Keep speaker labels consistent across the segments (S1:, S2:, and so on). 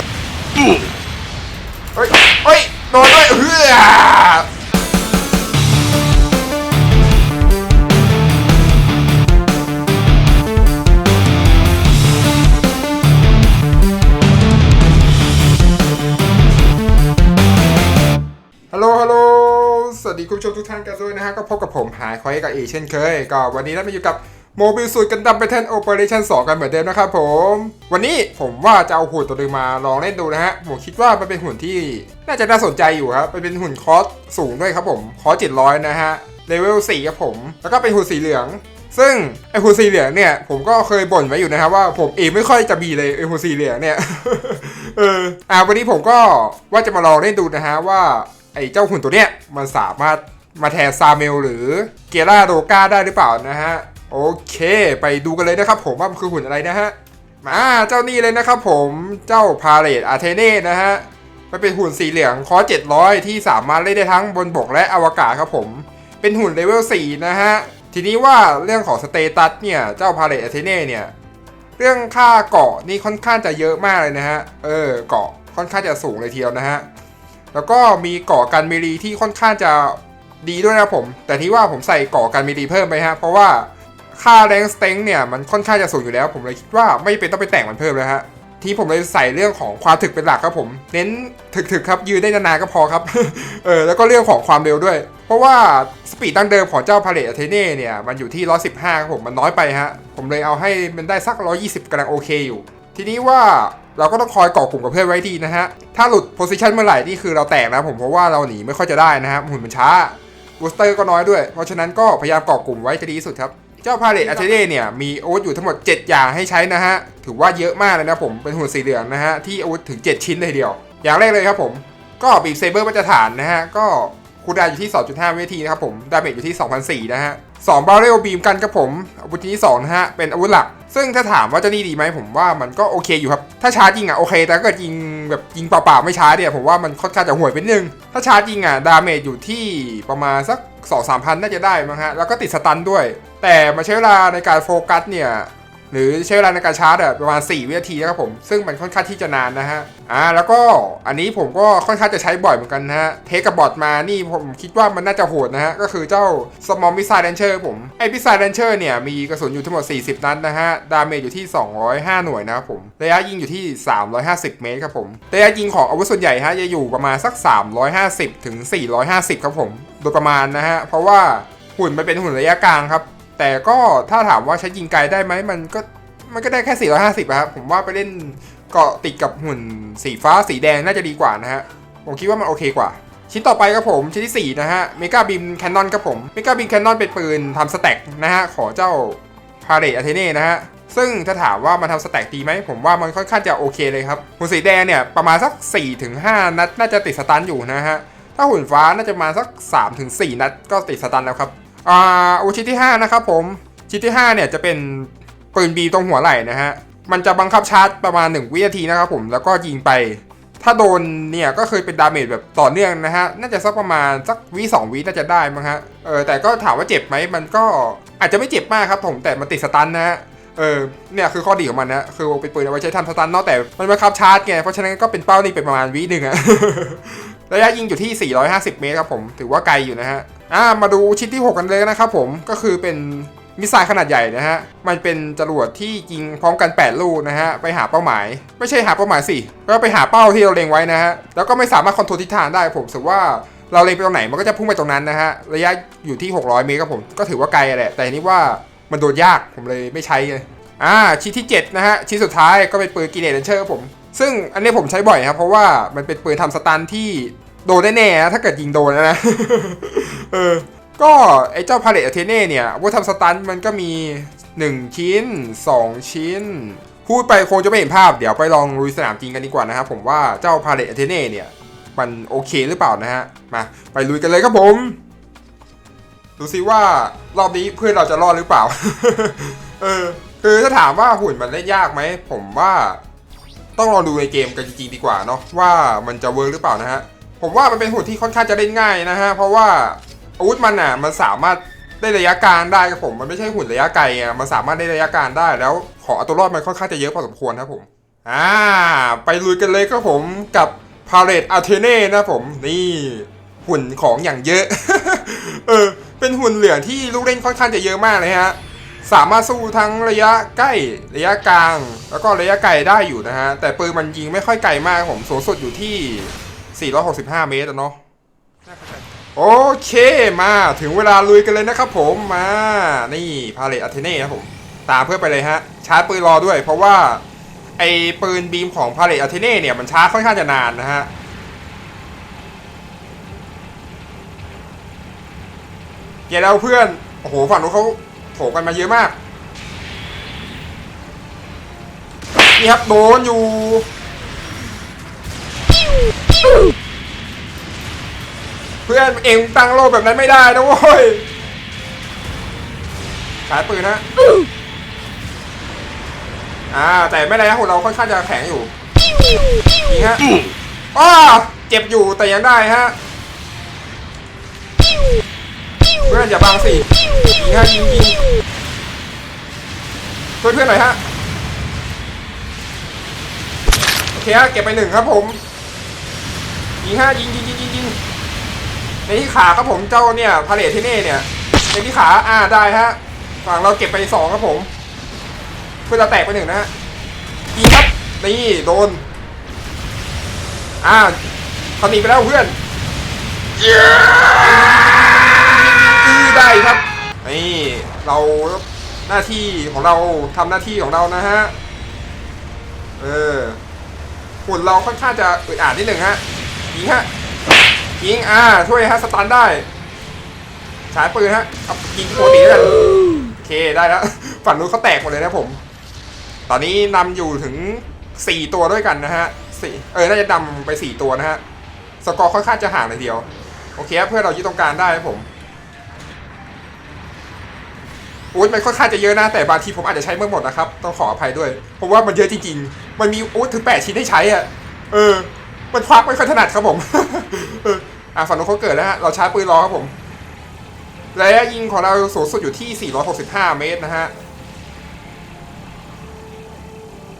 S1: นเฮ้ยเฮ้ยโดนด้วยเฮ้ยฮัลโหลฮัลโหลสวัสดีคุณผู้ชมทุกท่านกันด้วยนะฮะ ก็พบกับผมหายคอยกับเอเช่นเคย ก็วันนี้เรามาอยู่กับ โมบิลสูตรกันดัมไปแทนโอเปอเรชั่น2กันเหมือนเดิมนะครับผม วันนี้ผมว่าจะเอาหุ่นตัวนึงมาลองเล่นดูนะฮะ ผมคิดว่ามันเป็นหุ่นที่น่าจะน่าสนใจอยู่ครับมันเป็นหุ่นคอสสูงด้วยครับผม คอส700นะฮะ เลเวล4ครับผม แล้วก็เป็นหุ่นสีเหลือง ซึ่งไอหุ่นสีเหลืองเนี่ย ผมก็เคยบ่นไว้อยู่นะครับว่าผมเองไม่ค่อยจะมีเลยไอหุ่นสีเหลืองเนี่ย เออ อ่าวันนี้ผมก็ว่าจะมาลองเล่นดูนะฮะว่าไอเจ้าหุ่นตัวเนี้ยมันสามารถมาแทนซาเมลหรือเกล่าโดกาได้หรือเปล่านะฮะ โอเค ไปดูกันเลยนะครับผมว่ามันคือหุ่นอะไรนะฮะ มาเจ้านี่เลยนะครับผมเจ้าพาเลตอาเทเน่นะฮะมันเป็นหุ่นสีเหลืองคอ700 ที่สามารถเล่นได้ทั้งบนบกและอวกาศครับผม เป็นหุ่นเลเวล4นะฮะ ทีนี้ว่าเรื่องของสเตตัสเนี่ย เจ้าพาเลตอาเทเน่เนี่ย เรื่องค่าเกาะนี่ค่อนข้างจะเยอะมากเลยนะฮะ เออ เกาะค่อนข้างจะสูงเลยทีเดียวนะฮะ แล้วก็มีเกาะกันเมรีที่ค่อนข้างจะดีด้วยนะผม แต่ที่ว่าผมใส่เกาะกันเมรีเพิ่มไปฮะ เพราะว่า ค่าแรงสเต็งเนี่ยมันค่อนข้างจะสูงอยู่แล้ว ผมเลยคิดว่าไม่เป็นต้องไปแต่งมันเพิ่มแล้วฮะที่ผมเลยใส่เรื่องของความถึกเป็นหลักครับผม เน้นถึกๆครับยืนได้นานๆก็พอครับ เออแล้วก็เรื่องของความเร็วด้วย เพราะว่าสปีดตั้งเดิมของเจ้าพาเลตอเทเน่เนี่ยมันอยู่ที่ 115ครับผมมันน้อยไปฮะ ผมเลยเอาให้มันได้สัก 120กำลังโอเคอยู่ ทีนี้ว่าเราก็ต้องคอยเกาะกลุ่มกับเพื่อนไว้ดีนะฮะ ถ้าหลุดโพซิชันเมื่อไหร่นี่คือเราแตกนะผมเพราะว่าเราหนีไม่ค่อยจะได้นะฮะหุ่นมันช้าบูสเตอร์ก็น้อยด้วย เพราะฉะนั้นก็พยายามเกาะกลุ่มไว้จะดีที่สุดครับ จ้าพาเลตอาเทเน่เนี่ยมีอาวุธอยู่ทั้งหมด 7 อย่างให้ใช้นะฮะ ถือว่าเยอะมากเลยนะผมเป็นหุ่นสีเหลืองนะฮะ ที่อาวุธถึง 7 ชิ้นเลยทีเดียว อย่างแรกเลยครับผม ก็บีบเซเบอร์มาตรฐานนะฮะ ก็คูลดาวน์อยู่ที่ 2.5 วินาทีนะครับผม ดาเมจอยู่ที่ 2,004นะฮะ2บาร์เรลบีมกันครับผม อาวุธที่2นะฮะ เป็นอาวุธหลัก ซึ่งถ้าถามว่าเจะนี่ดีไหมผมว่ามันก็โอเคอยู่ครับ ถ้าชาร์จจริงอะโอเค แต่ถ้าเกิดยิงแบบยิงเปล่าๆไม่ชาร์จเนี่ยผมว่ามันค่อนข้างจะห่วยไปนิดนึง ถ้าชาร์จจริงอะดาเมจอยู่ที่ประมาณสัก 2 3พันน่าจะได้มั้งฮะ แล้วก็ติดสตันด้วย แต่มาใช้เวลาในการโฟกัสเนี่ยหรือใช้เวลาในการชาร์จอะประมาณ 4 วินาทีนะครับผม ซึ่งมันค่อนข้างที่จะนานนะฮะ อ่า แล้วก็อันนี้ผมก็ค่อนข้างจะใช้บ่อยเหมือนกันนะฮะ เทคกับบอทมา นี่ผมคิดว่ามันน่าจะโหดนะฮะ ก็คือเจ้า Small Missile Launcher ผม ไอ้ Missile Launcher เนี่ย มีกระสุนอยู่ทั้งหมด 40 นัดนะฮะ ดาเมจอยู่ที่ 205 หน่วยนะครับผม ระยะยิงอยู่ที่ 350 เมตรครับผม ระยะยิงของอาวุธส่วนใหญ่ฮะจะอยู่ประมาณสัก 350ถึง450 ครับผม โดยประมาณนะฮะ เพราะว่าหุ่นมันเป็นหุ่นระยะกลางครับ แต่ก็ถ้าถามว่าใช้ยิงไกลได้ไหมมันก็มันก็ได้แค่ 450อะครับผมว่าไปเล่นเกาะติดกับหุ่นสีฟ้าสีแดงน่าจะดีกว่านะฮะ ผมคิดว่ามันโอเคกว่า ชิ้นต่อไปครับผม ชิ้นที่ 4 นะฮะเมกาบิมแคนนอนครับผมเมกาบิมแคนนอนเป็นปืนทำสแต็กนะฮะ ขอเจ้าพาเรตอาเทเน่นะฮะซึ่งถ้าถามว่ามันทำสแต็กดีไหม ผมว่ามันค่อนข้างจะโอเคเลยครับหุ่นสีแดงเนี่ยประมาณสัก 4-5 นัดน่าจะติดสตันอยู่นะฮะ ถ้าหุ่นฟ้าน่าจะมาสัก 3-4 นัดก็ติดสตันแล้วครับอ่าอุชิที่ 5 นะครับผมชิ้นที่ 5 เนี่ยจะเป็นปืนบีตรงหัวไหล่นะฮะ มันจะบังคับชาร์จประมาณ 1 วินาทีนะครับผมแล้วก็ยิงไป ถ้าโดนเนี่ยก็เคยเป็นดาเมจแบบต่อเนื่องนะฮะ น่าจะสักประมาณสักวิสองวิน่าจะได้มั้งฮะ เออแต่ก็ถามว่าเจ็บไหมมันก็อาจจะไม่เจ็บมากครับผมแต่มันติดสตันนะฮะ เออเนี่ยคือข้อดีของมันนะคือเป็นปืนเอาไว้ใช้ทำสตันเนาะแต่มันบังคับชาร์จไงเพราะฉะนั้นก็เป็นเป้านี่เป็นประมาณวิหนึ่งอะ ระยะยิงอยู่ที่ 450 เมตรครับผม ถือว่าไกลอยู่นะฮะอ่ามาดูชิ้นที่ 6 กันเลยนะครับผม ก็คือเป็นมิสไซล์ขนาดใหญ่นะฮะ มันเป็นจรวดที่ยิงพร้อมกัน 8 ลูกนะฮะ ไปหาเป้าหมาย ไม่ใช่หาเป้าหมายสิ ก็ไปหาเป้าที่เราเล็งไว้นะฮะ แล้วก็ไม่สามารถคอนโทรลทิศทางได้ผมถือว่าเราเล็งไปตรงไหนมันก็จะพุ่งไปตรงนั้นนะฮะ ระยะอยู่ที่ 600 เมตรครับผม ก็ถือว่าไกลแหละ แต่นี้ว่ามันโดนยาก ผมเลยไม่ใช้เลยอ่าชิ้นที่ 7 นะฮะ ชิ้นสุดท้ายก็เป็นปืนกีเนตเลนเชอร์ครับผม ซึ่งอันนี้ผมใช้บ่อยครับ เพราะว่ามันเป็นปืนทำสตันที่โดนแน่ๆนะถ้าเกิดยิงโดนนะ เออ ก็ไอ้เจ้าพาเลตเทเน่เนี่ยว่าทำสตันมันก็มี 1 ชิ้น 2 ชิ้น พูดไปคงจะไม่เห็นภาพเดี๋ยวไปลองลุยสนามจริงกันดีกว่านะครับผมว่าเจ้าพาเลตเทเน่เนี่ย มันโอเคหรือเปล่านะฮะ มาไปลุยกันเลยครับผม ดูซิว่ารอบนี้เพื่อนเราจะรอดหรือเปล่า เออคือถ้าถามว่าหุ่นมันเล่นยากไหมผมว่า ต้องรอดูในเกมกันจริงๆดีกว่าเนาะว่ามันจะเวิร์กหรือเปล่านะฮะผมว่ามันเป็นหุ่นที่ค่อนข้างจะเล่นง่ายนะฮะเพราะว่าอาวุธมันอะมันสามารถได้ระยะกางได้ครับผมมันไม่ใช่หุ่นระยะไกลอะมันสามารถได้ระยะกางได้แล้วของอัตโตรอดมันค่อนข้างจะเยอะพอสมควรครับผมอ่าไปลุยกันเลยครับผมกับพาเลตอาเทเน่นะผมนี่หุ่นของอย่างเยอะ เออ เป็นหุ่นเหลืองที่ลูกเล่นค่อนข้างจะเยอะมากเลยฮะ สามารถสู้ทั้งระยะใกล้ระยะกลาง แล้วก็ระยะไกลได้อยู่นะฮะ แต่ปืนมันยิงไม่ค่อยไกลมากผมสูงสุดอยู่ที่ 465 เมตรอะเนาะโอเคมาถึงเวลาลุยกันเลยนะครับผมมานี่พาเลตอาเทเน่ครับผม ตามเพื่อไปเลยฮะชาร์จปืนรอด้วย เพราะว่าไอปืนบีมของพาเลตอาเทเน่เนี่ยมันชาร์จค่อนข้างจะนานนะฮะเดี๋ยวเราเพื่อนโอ้โหฝั่งนู้นเขา โถกันมาเยอะมาก นี่ครับโดนอยู่ เพื่อนเองตั้งโลแบบนั้นไม่ได้นะเว้ยขายปืนนะอ่าแต่ไม่ไรนะของเราค่อนข้างจะแข็งอยู่ยิงฮะอ้าเจ็บอยู่แต่ยังได้ฮะ เพื่อนอย่าบังสิยิงฮะยิงยิงช่วยเพื่อนหน่อยฮะโอเคฮะเก็บไปหนึ่งครับผมยิงฮะยิงยิงยิงยิงยิงในที่ขาครับผมเจ้าเนี่ยพาเลทที่เน่เนี่ยในที่ขาอ่าได้ฮะฝั่งเราเก็บไปสองครับผม เพื่อนเราแตกไปหนึ่งนะฮะยิงครับนี่โดนอ่าเขาหนีไปแล้วเพื่อนอือ ได้ครับ นี่เราหน้าที่ของเราทำหน้าที่ของเรานะฮะ เออหุ่นเราค่อนข้างจะอึดอัดนิดหนึ่งฮะยิงฮะยิงอ่าช่วยฮะสตันได้ฉายปืนฮะเอายิงปกติแล้วกันโอเคได้แล้วฝั่งนู้นเขาแตกหมดเลยนะผม ตอนนี้นำอยู่ถึง4ตัวด้วยกันนะฮะสี่เออน่าจะนำไป4ตัวนะฮะสกอร์ค่อนข้างจะห่างเลยเดียว โอเคเพื่อเรายึดตรงกางได้ครับผม อ้ยมันค่อนข้างจะเยอะนะแต่บางทีผมอาจจะใช้ไม่หมดนะครับ ต้องขออภัยด้วยเพราะว่ามันเยอะจริงๆ มันมีโอ้ถึง8ชิ้นให้ใช้อะเออ มันควักไม่ค่อยถนัดครับผมเอออะฝั่งนู้นเขาเกิดแล้วฮะเราใช้ปืนรอครับผมระยะยิงของเราสูงสุดอยู่ที่ 465 เมตรนะฮะ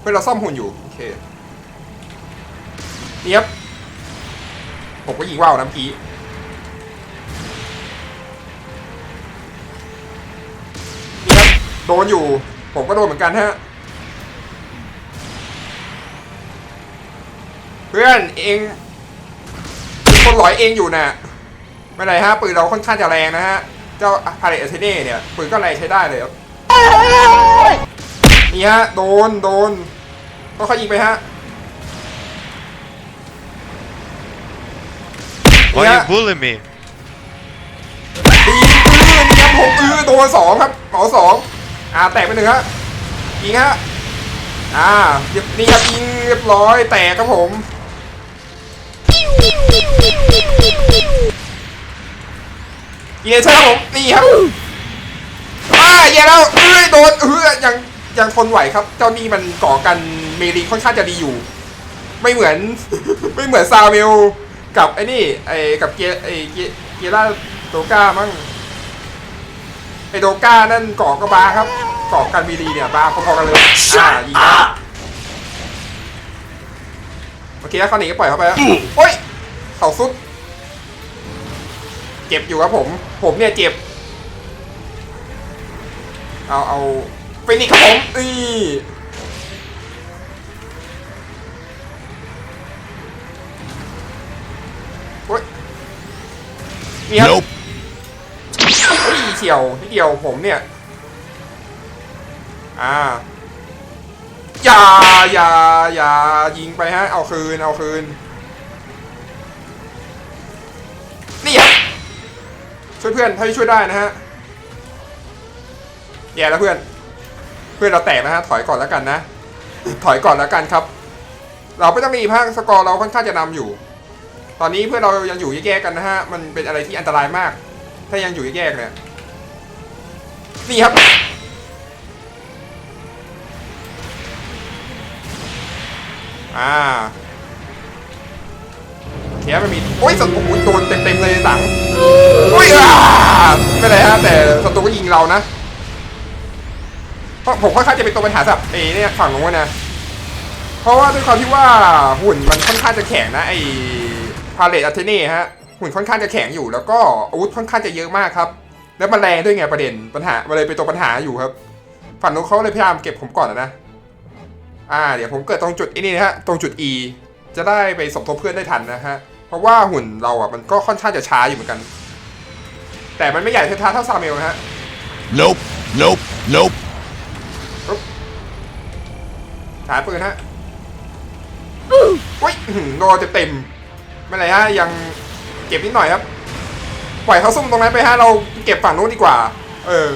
S1: เพื่อนเราซ่อมหุ่นอยู่โอเคนี่ครับผมก็ยิงว่าวนะเโดนอยู่ ผมก็โดนเหมือนกันฮะ เพื่อนเองมีคนหลอยเองอยู่น่ะไม่เป็นไรฮะปืนเราค่อนข้างจะแรงนะฮะ เจ้าพาเลตเอเทเน่เนี่ยปืนก็แรงใช้ได้เลยครับนี่ฮะ โดนโดนก็เขายิงไปฮะ
S2: Why
S1: Yeah.
S2: you bullying me?
S1: ดีอื้อนี่ครับผมอื้อโดนสองครับเหมาสอง อ่าแตกไปหนึ่งฮะยิงฮะอ่าเรียบนี่ครับยิงเรียบร้อยแตกครับผมยิงใช่ครับผมนี่ครับอ่าแย่แล้วเอ้ยโดนเออยังยังทนไหวครับ เจ้านี่มันก่อกันเมรีค่อนข้างจะดีอยู่ ไม่เหมือน ไม่เหมือนซาเมลกับไอ้นี่ไอ้กับเกียไอ้เกียเกียร่าโดก้ามั้ง ไอ้โดก้านั่นก่อกระบาครับก่อกันมีดีเนี่ยบาพอๆกันเลยอ่ายิงนะโอเคแล้วเขาหนีก็ปล่อยเขาไปแล้วโอ้ยเขาสุด เจ็บอยู่ครับผม ผมเนี่ยเจ็บ เอาเอาไปนี่ครับผมอีโอ้ยนี่ครับ เฮ้ยเฉียวนิดเดียวผมเนี่ย อ่าอย่าอย่าอย่ายิงไปฮะ เอาคืน เอาคืน นี่ครับช่วยเพื่อนเท่าช่วยได้นะฮะแย่แล้วเพื่อน เพื่อนเราแตกนะฮะ ถอยก่อนแล้วกันนะ ถอยก่อนแล้วกันครับ เราไม่ต้องรีบฮะสกอร์เราค่อนข้างจะนำอยู่ ตอนนี้เพื่อนเรายังอยู่แยกๆกันนะฮะ มันเป็นอะไรที่อันตรายมาก ถ้ายังอยู่แยกๆเนี่ย นี่ครับอ่าเทียมันมีโอ้ยสัตว์โอ้ยโดนเต็มๆเลยสังโอ้ยอ่าไม่เป็นไรฮะแต่ศัตรูก็ยิงเรานะเพราะผมค่อนข้างจะเป็นตัวปัญหาสำหรับเอเนี่ยฝั่งนู้นนะเพราะว่าด้วยความที่ว่าหุ่นมันค่อนข้างจะแข็งนะไอพาเลตอัเทเน่ฮะหุ่นค่อนข้างจะแข็งอยู่แล้วก็อาวุธค่อนข้างจะเยอะมากครับ แล้วมันแรงด้วยไงประเด็นปัญหามันเลยเป็นตัวปัญหาอยู่ครับ ฝั่งนู้นเขาเลยพยายามเก็บผมก่อนนะ อ่า เดี๋ยวผมเกิดตรงจุดไอ้นี่นะฮะ ตรงจุด E จะได้ไปสมทบเพื่อนได้ทันนะฮะ เพราะว่าหุ่นเราอะมันก็ค่อนข้างจะช้าอยู่เหมือนกัน แต่มันไม่ใหญ่เท่าเท่าซาเมลนะฮะ
S2: Nope, nope, nope.
S1: หาปืนฮะอุ้ยอื้อหือโดนเต็มๆไม่เป็นไรฮะยังเก็บนิดหน่อยครับ ปล่อยเขาซุ่มตรงนั้นไปฮะเราเก็บฝั่งนู้นดีกว่า เออ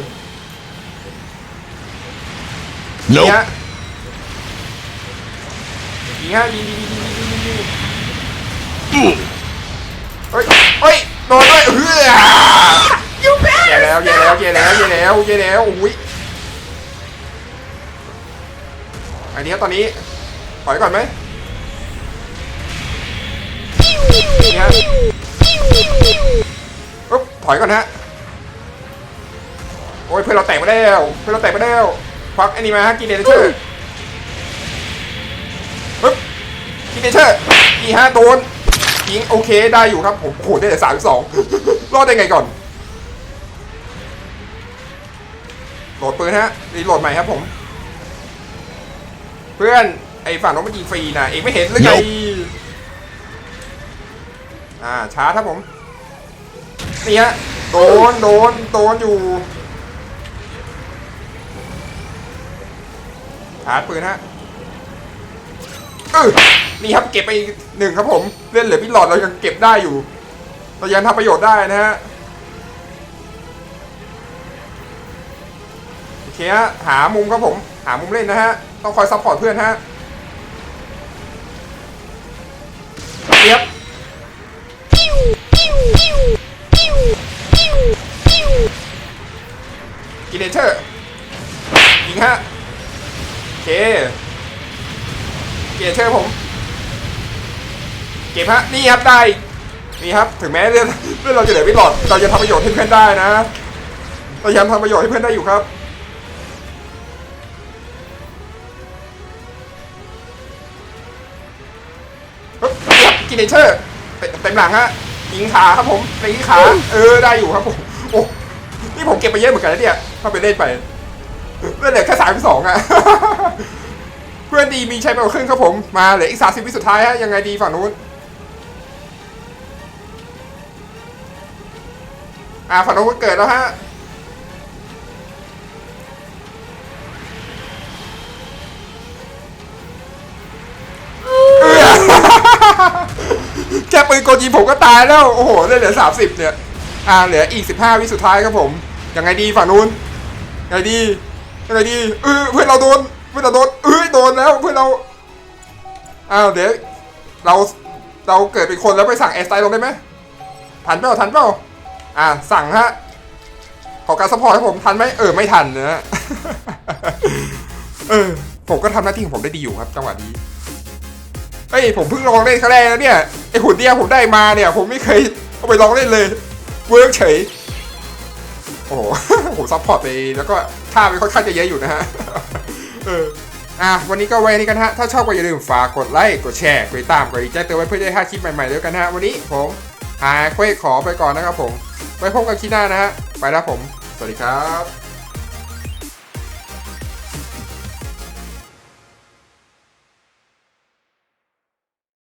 S1: นี่
S2: Nope.
S1: ฮะยิงฮะยิงยิงยิงยิงยิงยิงยิงเฮ้ยเฮ้ยโดนด้วยเฮ้ยแย่แล้วแย่แล้วแย่แล้วแย่แล้วแย่แล้วอุ้ยอันนี้ครับตอนนี้ถอยก่อนไหมนี่ฮะปุ๊บ ถอยก่อนฮะ โอ้ยเพื่อนเราแตกไปแล้ว เพื่อนเราแตกไปแล้วควักไอ้นี่มาฮะกินเนเชอร์ปุ๊บกินเนเชอร์นี่ฮะโดนยิงโอเคได้อยู่ครับผมโอ้โหได้แต่สามสองรอดได้ไงก่อน โหลดปืนฮะรีโหลดใหม่ครับผม เพื่อนไอ้ฝั่งน้องมันยิงฟรีนะเองไม่เห็นหรือไง
S2: Nope
S1: อ่าช้าครับผม นี่ฮะโดนโดนโดนอยู่ชาร์จปืนฮะเออนี่ครับเก็บไปอีกหนึ่งครับผมเล่นเหลือพี่หลอดเรายังเก็บได้อยู่เรายังทำประโยชน์ได้นะฮะโอเคฮะหามุมครับผม หามุมเล่นนะฮะต้องคอยซัพพอร์ตเพื่อนฮะ เชอร์ยิงฮะโอเคกินเนเชอร์ผม เก็บฮะนี่ครับได้นี่ครับถึงแม้เรื่องเรื่องเราจะเหลือไม่หลอดเราจะทำประโยชน์ให้เพื่อนได้นะเรายังทำประโยชน์ให้เพื่อนได้อยู่ครับกินเนเชอร์เต็มเต็มหลังฮะยิงขาครับผมตีขาเออได้อยู่ครับผมโอ้ นี่ผมเก็บไปเยอะเหมือนกันนะเนี่ยถ้าไปเล่นไปเล่นเหลือแค่สามสองอะเพื่อนดีมีใช้ไปกว่าครึ่งครับผม มาเหลืออีกสามสิบวิสุดท้ายฮะยังไงดีฝั่งนู้น อ่าฝั่งนู้นเกิดแล้วฮะแค่ปืนกลยิงผมก็ตายแล้ว โอ้โหเลือดเหลือสามสิบเนี่ย อ่าเหลืออีกสิบห้าวิสุดท้ายครับผม ยังไงดีฝั่งนู้นยังไงดียังไงดีเออเพื่อนเราโดนเพื่อนเราโดนเอ้ยโดนแล้วเพื่อนเราอ้าวเดี๋ยวเราเราเกิดเป็นคนแล้วไปสั่งแอสไตล์ลงได้ไหมทันเปล่าทันเปล่าอ่าสั่งฮะขอการสปอร์ตให้ผมทันไหมเออไม่ทันนะเออผมก็ทำหน้าที่ของผมได้ดีอยู่ครับจังหวะนี้เฮ้ยผมเพิ่งลองเล่นครั้งแรกแล้วเนี่ยไอหุ่นเนี่ยผมได้มาเนี่ย ผมไม่เคยเอาไปลองเล่นเลยเวิร์กเฉย โอ้โหผมซัพพอร์ตไปแล้วก็ท่าไปค่อนข้างจะเยอะอยู่นะฮะเอออะวันนี้ก็ไว้นี่กันฮะ ถ้าชอบก็อย่าลืมฝากกดไลค์กดแชร์กดติดตามกดดีแจ้งเตือนไว้เพื่อได้ห้าคลิปใหม่ๆด้วยกันฮะ วันนี้ผมหายเควขอไปก่อนนะครับผม ไว้พบกันคลิปหน้านะฮะ ไปแล้วผม สวัสดีครับ